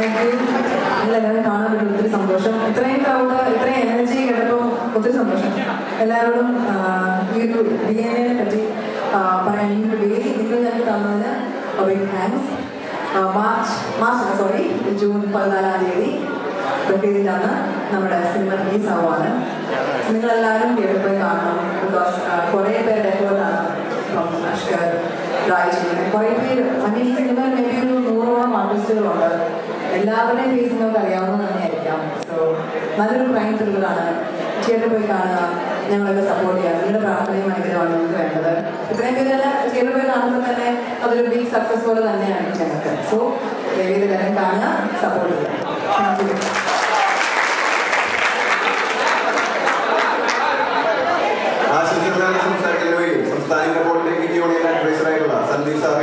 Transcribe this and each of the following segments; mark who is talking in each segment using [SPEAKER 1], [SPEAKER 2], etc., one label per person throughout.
[SPEAKER 1] Thank you. നിങ്ങളെല്ലാവരും കാണാൻ പറ്റും ഒത്തിരി സന്തോഷം. ഇത്രയും ക്രൗഡ് ഇത്രയും എനർജി കേട്ടപ്പോൾ ഒത്തിരി സന്തോഷം. എല്ലാവരോടും ഈ ഒരു ഡി എൻ എനെ പറ്റി പറയാൻ ഈ ഒരു വേദി നിങ്ങൾ ഞങ്ങൾക്ക് തന്നതിന് big thanks March March sorry June പതിനാലാം തീയതി ബത്തേരിയിലാണ് നമ്മുടെ സിനിമ റിലീസ് ആവുകയാണ് നിങ്ങളെല്ലാവരും തിയേറ്ററിൽ പോയി കാണണം ബിക്കോസ് കുറേ പേരുടെ എഫേർട്ടാണ് ഇപ്പം അഷ്കർ രാജ് കുറേ പേര്. അങ്ങനെ ഈ സിനിമയിൽ മേ ബി ഒരു നൂറോളം ആർട്ടിസ്റ്റുകളുണ്ട് എല്ലാവരുടെയും ഫേസ് നിങ്ങൾക്ക് അറിയാവുന്നത് തന്നെയായിരിക്കാം. സോ നല്ലൊരു ക്രൈം ത്രില്ലറാണ് തിയേറ്ററിൽ പോയി കാണുക ഞങ്ങളൊക്കെ സപ്പോർട്ട് ചെയ്യുക. നിങ്ങളുടെ പ്രാർത്ഥനയും അനുഗ്രഹമാണ് നിങ്ങൾക്ക് വേണ്ടത്. ഇത്രയും പേര് തിയേറ്ററിൽ പോയി കാണുമ്പോൾ തന്നെ അതൊരു ബിഗ് സക്സസ് പോലെ തന്നെയാണ് ഞങ്ങൾക്ക്. സോ ഏത് തരം കാണുക സപ്പോർട്ട് ചെയ്യുക.
[SPEAKER 2] സംസ്ഥാന പോളിടെക്നിക് യൂണിയൻ അഡ്വൈസറായിട്ടുള്ള സന്ദീപ് സാർ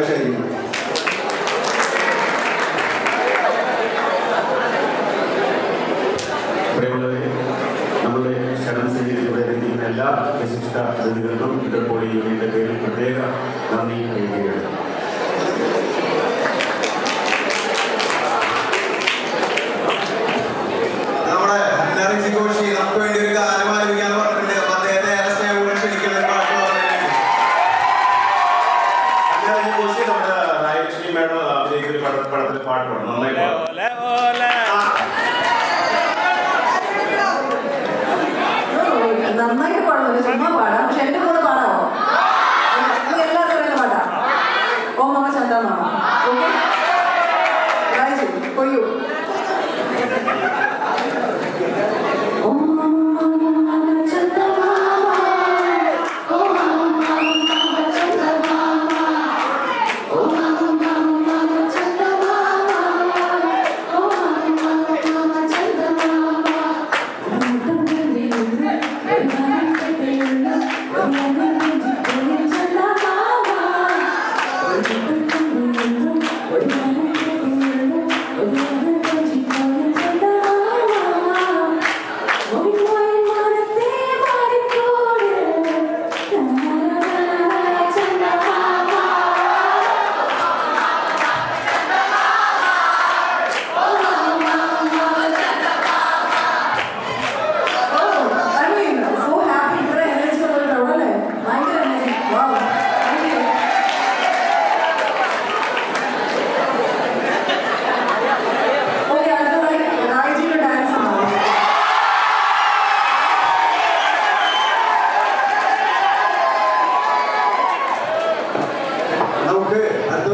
[SPEAKER 3] പ്രിയമുള്ളവരെ നമ്മുടെ ക്ഷണം സ്വീകരിച്ച് ഇരിക്കുന്ന എല്ലാ വിശിഷ്ട അതിഥികൾക്കും ഇടപ്പോളി യൂണിയന്റെ പേരിൽ പ്രത്യേക നന്ദി അറിയിക്കുകയാണ്.
[SPEAKER 2] നമ്മുടെ നറിജി
[SPEAKER 1] രാജു